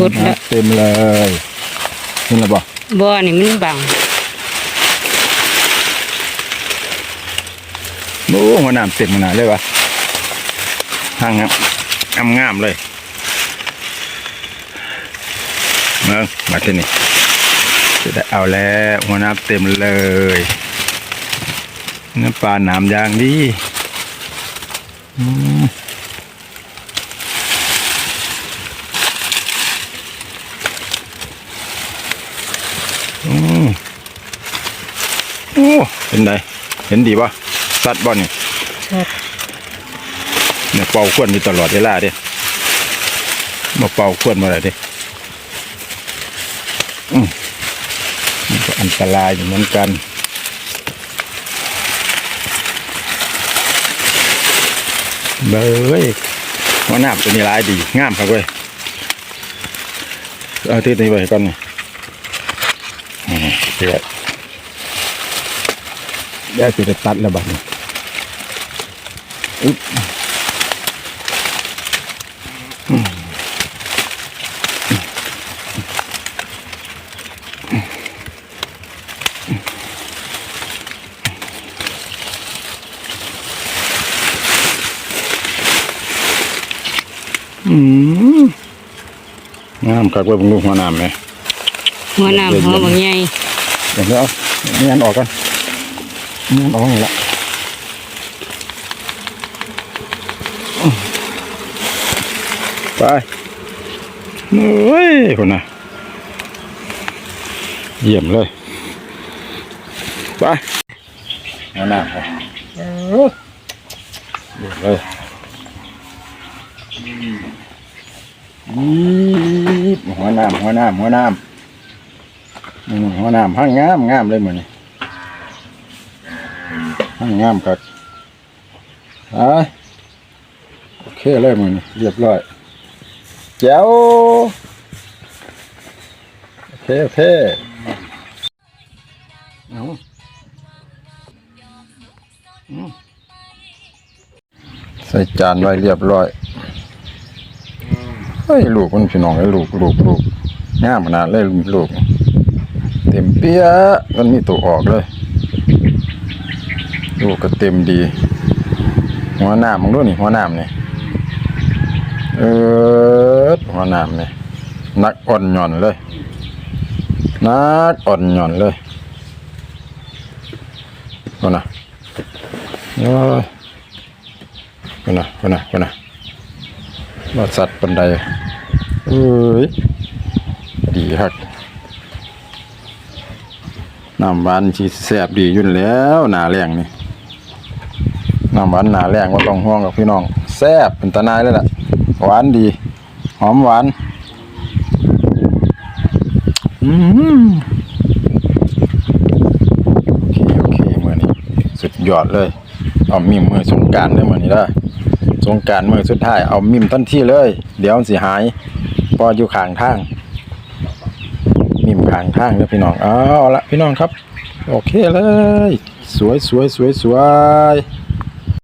กดแล้วเต็มเลยนี่ละบ่บ่อนี่มันบังโอ้หัวน้ำเต็มขนาดเลยวะทางงามงามๆเลยเมืองมาที่นี่จะได้เอาแล้วหัวน้ำเต็มเลยเนื้อปลาหนามยางดีอืม โอ้เป็นไงเห็นดีปะสัตว์บอลนี่ชัดเนี่ยเป่าขวดอยู่ตลอดเวลาเด้มาเป่าขวดมาเลยเด้อืมมันก็อันตรายอยู่เหมือนกันเบ้ยหัวหน้าตัวนี้ร้ายดีงามครับเว้ยเอาที่นี่ไว้ก่อนนี่อืมเดี๋ยว เดี๋ยวจะตัดแล้วบัดนี้อุ๊บอืมงามคักเว้ยผมดูหัวน้ำไหมหัวน้ำหัวบางใหญ่เดี๋ยวเอานี่อันออกก่อน นี่อันออกนี่ละไปเฮ้ยคนน่ะเยี่ยมเลย ไปหัวน้ำไปเยี่ยมเลยยีบหัวน้ำหัวน้ำหัวน้ำหัวน้ำห้างงามงามเลยเหมือนนี่ ห้างงามกัดไปโอเคเลยเหมือนนี่เรียบร้อยแจ๋วโอเคโอเคเอาอืมใส่จานไว้เรียบร้อยเฮ้ยลูกมันพี่น้องเลยลูกลูกลูกงามขนาดเลยลูก เต็มเปี้ยะมันมีตัวออกเลย ลูกก็เต็มดี หัวหน้ามึงดูนี่หัวหน้านี่เออหัวหน้านี่นักอ่อนหย่อนเลยนักอ่อนหย่อนเลยคนน่ะโอ้ยคนน่ะคนน่ะคนน่ะมาสัตว์ปันไดเอ้ยดีฮักน้ำหวานชีแสบดียุ่นแล้วหนาแรงนี่ น้ำหวานหนาแรงว่าต้องห่วงกับพี่น้องแซ่บเป็นตานายเลยล่ะหวานดี หอมหวานอืมโอเคโอเคมือนี้สุดยอดเลย เอามีมือสงกรารเลยมือนี้ได้สงการมือสุดท้ายเอามิมทันที่เลย เดี๋ยวมันสิหายพออยู่ข้างทาง มิมข้างทางเด้อพี่น้องเอาละพี่น้องครับ โอเคเลย สวยสวยสวยสวย